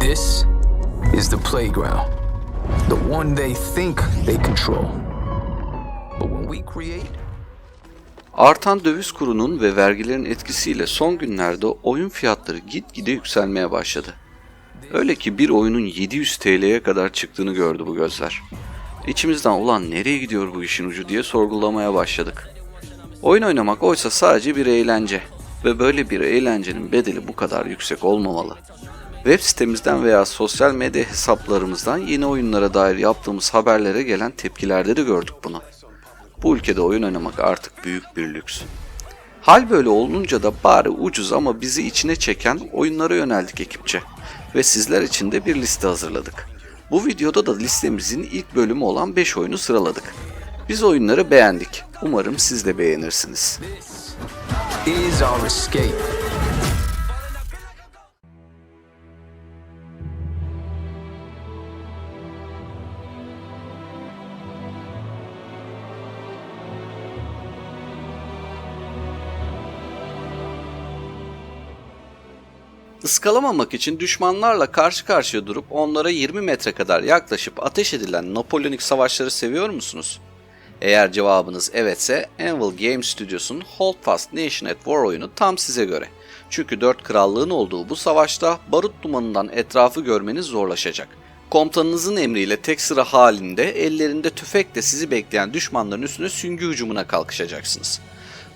This is the playground. The one they think they control. But when we create, Artan döviz kurunun ve vergilerin etkisiyle son günlerde oyun fiyatları gitgide yükselmeye başladı. Öyle ki bir oyunun 700 TL'ye kadar çıktığını gördü bu gözler. İçimizden ulan nereye gidiyor bu işin ucu diye sorgulamaya başladık. Oyun oynamak oysa sadece bir eğlence ve böyle bir eğlencenin bedeli bu kadar yüksek olmamalı. Web sitemizden veya sosyal medya hesaplarımızdan yeni oyunlara dair yaptığımız haberlere gelen tepkilerde de gördük bunu. Bu ülkede oyun oynamak artık büyük bir lüks. Hal böyle olunca da bari ucuz ama bizi içine çeken oyunlara yöneldik ekipçe ve sizler için de bir liste hazırladık. Bu videoda da listemizin ilk bölümü olan 5 oyunu sıraladık. Biz oyunları beğendik. Umarım siz de beğenirsiniz. is our escape. Iskalamamak için düşmanlarla karşı karşıya durup onlara 20 metre kadar yaklaşıp ateş edilen Napolyonik savaşları seviyor musunuz? Eğer cevabınız evetse Anvil Game Studios'un Holdfast Nation at War oyunu tam size göre. Çünkü 4 krallığın olduğu bu savaşta barut dumanından etrafı görmeniz zorlaşacak. Komutanınızın emriyle tek sıra halinde ellerinde tüfekle sizi bekleyen düşmanların üstüne süngü hücumuna kalkışacaksınız.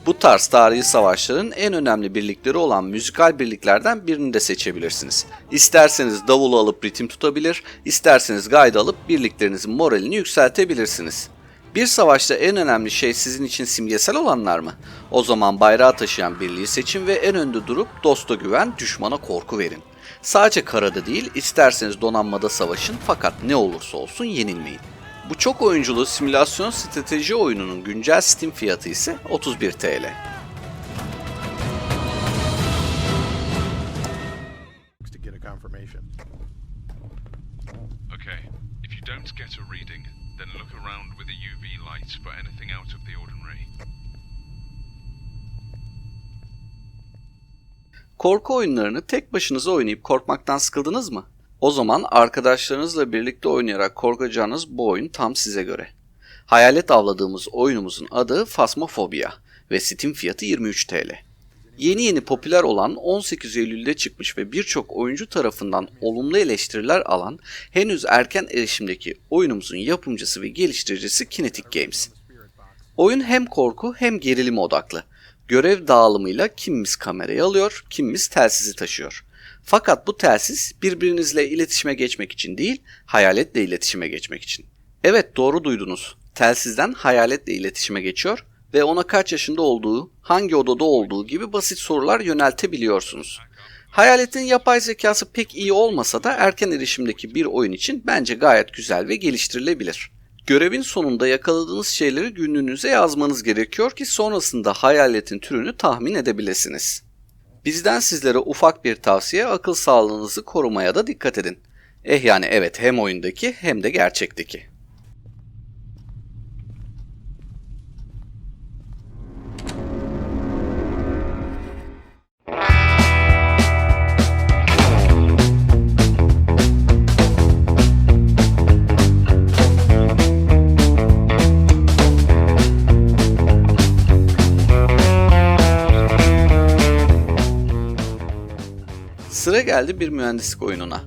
Bu tarz tarihi savaşların en önemli birlikleri olan müzikal birliklerden birini de seçebilirsiniz. İsterseniz davulu alıp ritim tutabilir, isterseniz gayda alıp birliklerinizin moralini yükseltebilirsiniz. Bir savaşta en önemli şey sizin için simgesel olanlar mı? O zaman bayrağı taşıyan birliği seçin ve en önde durup dosta güven, düşmana korku verin. Sadece karada değil, isterseniz donanmada savaşın fakat ne olursa olsun yenilmeyin. Bu çok oyunculu simülasyon strateji oyununun güncel Steam fiyatı ise 31 TL. to get a confirmation. Okay, if you don't get a reading, then look around with a UV light for anything out of the ordinary. Korku oyunlarını tek başınıza oynayıp korkmaktan sıkıldınız mı? O zaman arkadaşlarınızla birlikte oynayarak korkacağınız bu oyun tam size göre. Hayalet avladığımız oyunumuzun adı Phasmophobia ve Steam fiyatı 23 TL. Yeni yeni popüler olan 18 Eylül'de çıkmış ve birçok oyuncu tarafından olumlu eleştiriler alan henüz erken erişimdeki oyunumuzun yapımcısı ve geliştiricisi Kinetic Games. Oyun hem korku hem gerilim odaklı. Görev dağılımıyla kimimiz kamerayı alıyor, kimimiz telsizi taşıyor. Fakat bu telsiz birbirinizle iletişime geçmek için değil, hayaletle iletişime geçmek için. Evet doğru duydunuz. Telsizden hayaletle iletişime geçiyor ve ona kaç yaşında olduğu, hangi odada olduğu gibi basit sorular yöneltebiliyorsunuz. Hayaletin yapay zekası pek iyi olmasa da erken erişimdeki bir oyun için bence gayet güzel ve geliştirilebilir. Görevin sonunda yakaladığınız şeyleri günlüğünüze yazmanız gerekiyor ki sonrasında hayaletin türünü tahmin edebilirsiniz. Bizden sizlere ufak bir tavsiye akıl sağlığınızı korumaya da dikkat edin. Eh yani evet hem oyundaki hem de gerçekteki. Sıra geldi bir mühendislik oyununa.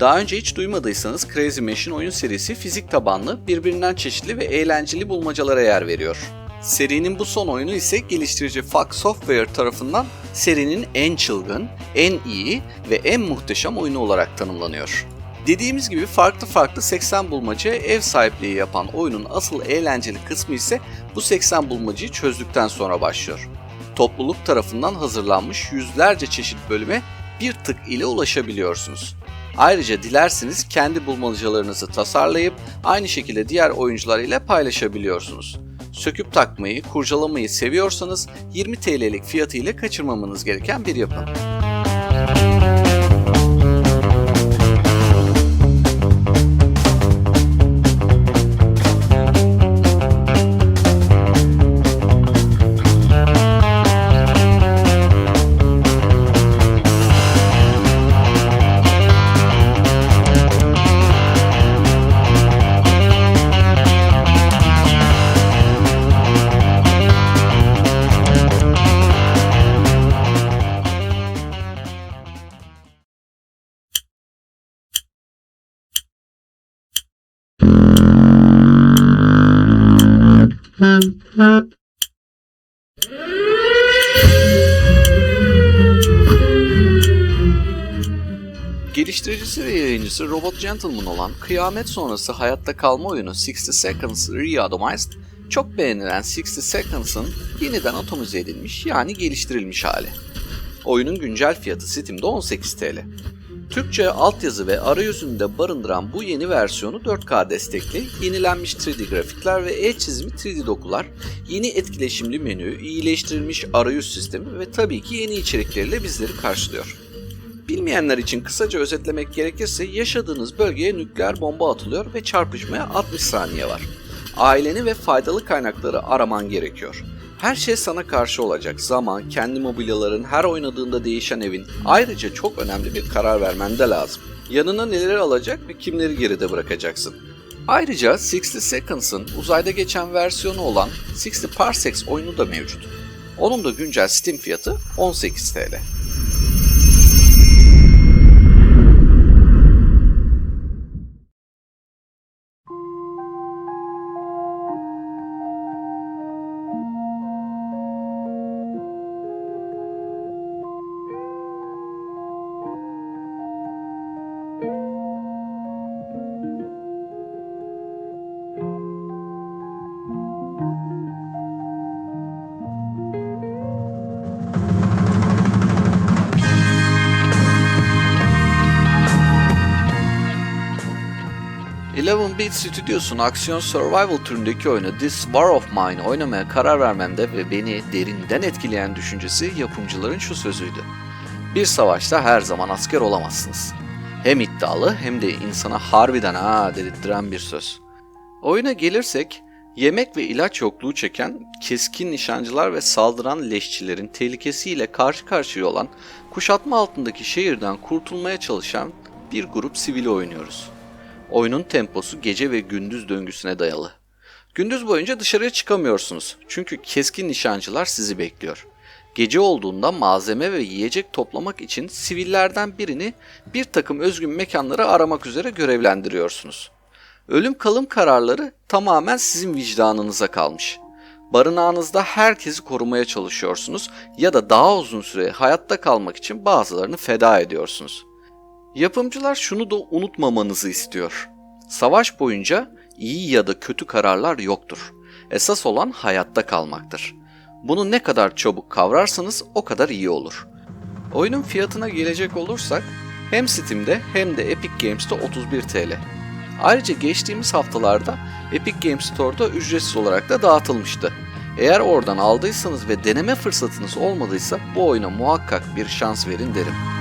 Daha önce hiç duymadıysanız Crazy Machine oyun serisi fizik tabanlı, birbirinden çeşitli ve eğlenceli bulmacalara yer veriyor. Serinin bu son oyunu ise geliştirici Fox Software tarafından serinin en çılgın, en iyi ve en muhteşem oyunu olarak tanımlanıyor. Dediğimiz gibi farklı farklı 80 bulmacaya ev sahipliği yapan oyunun asıl eğlenceli kısmı ise bu 80 bulmacayı çözdükten sonra başlıyor. Topluluk tarafından hazırlanmış yüzlerce çeşit bölüme bir tık ile ulaşabiliyorsunuz. Ayrıca dilerseniz kendi bulmacalarınızı tasarlayıp aynı şekilde diğer oyuncular ile paylaşabiliyorsunuz. Söküp takmayı, kurcalamayı seviyorsanız 20 TL'lik fiyatı ile kaçırmamanız gereken bir yapım. Geliştiricisi ve yayıncısı Robot Gentleman olan kıyamet sonrası hayatta kalma oyunu 60 Seconds Re-Atomized, çok beğenilen 60 Seconds'ın yeniden atomize edilmiş yani geliştirilmiş hali. Oyunun güncel fiyatı Steam'de 18 TL. Türkçe altyazı ve arayüzünü de barındıran bu yeni versiyonu 4K destekli, yenilenmiş 3D grafikler ve el çizimi 3D dokular, yeni etkileşimli menü, iyileştirilmiş arayüz sistemi ve tabii ki yeni içerikleriyle bizleri karşılıyor. Bilmeyenler için kısaca özetlemek gerekirse yaşadığınız bölgeye nükleer bomba atılıyor ve çarpışmaya 60 saniye var. Aileni ve faydalı kaynakları araman gerekiyor. Her şey sana karşı olacak. Zaman, kendi mobilyaların, her oynadığında değişen evin. Ayrıca çok önemli bir karar vermen de lazım. Yanına neleri alacak ve kimleri geride bırakacaksın. Ayrıca 60 Seconds'ın uzayda geçen versiyonu olan 60 Parsecs oyunu da mevcut. Onun da güncel Steam fiyatı 18 TL. Eleven Beat Studios'un aksiyon survival türündeki oyunu This War of Mine oynamaya karar vermemde ve beni derinden etkileyen düşüncesi yapımcıların şu sözüydü. Bir savaşta her zaman asker olamazsınız. Hem iddialı hem de insana harbiden ha dedirttiren bir söz. Oyuna gelirsek, yemek ve ilaç yokluğu çeken keskin nişancılar ve saldıran leşçilerin tehlikesiyle karşı karşıya olan kuşatma altındaki şehirden kurtulmaya çalışan bir grup sivili oynuyoruz. Oyunun temposu gece ve gündüz döngüsüne dayalı. Gündüz boyunca dışarıya çıkamıyorsunuz çünkü keskin nişancılar sizi bekliyor. Gece olduğunda malzeme ve yiyecek toplamak için sivillerden birini bir takım özgün mekanları aramak üzere görevlendiriyorsunuz. Ölüm kalım kararları tamamen sizin vicdanınıza kalmış. Barınağınızda herkesi korumaya çalışıyorsunuz ya da daha uzun süre hayatta kalmak için bazılarını feda ediyorsunuz. Yapımcılar şunu da unutmamanızı istiyor. Savaş boyunca iyi ya da kötü kararlar yoktur. Esas olan hayatta kalmaktır. Bunu ne kadar çabuk kavrarsanız o kadar iyi olur. Oyunun fiyatına gelecek olursak hem Steam'de hem de Epic Games'te 31 TL. Ayrıca geçtiğimiz haftalarda Epic Games Store'da ücretsiz olarak da dağıtılmıştı. Eğer oradan aldıysanız ve deneme fırsatınız olmadıysa bu oyuna muhakkak bir şans verin derim.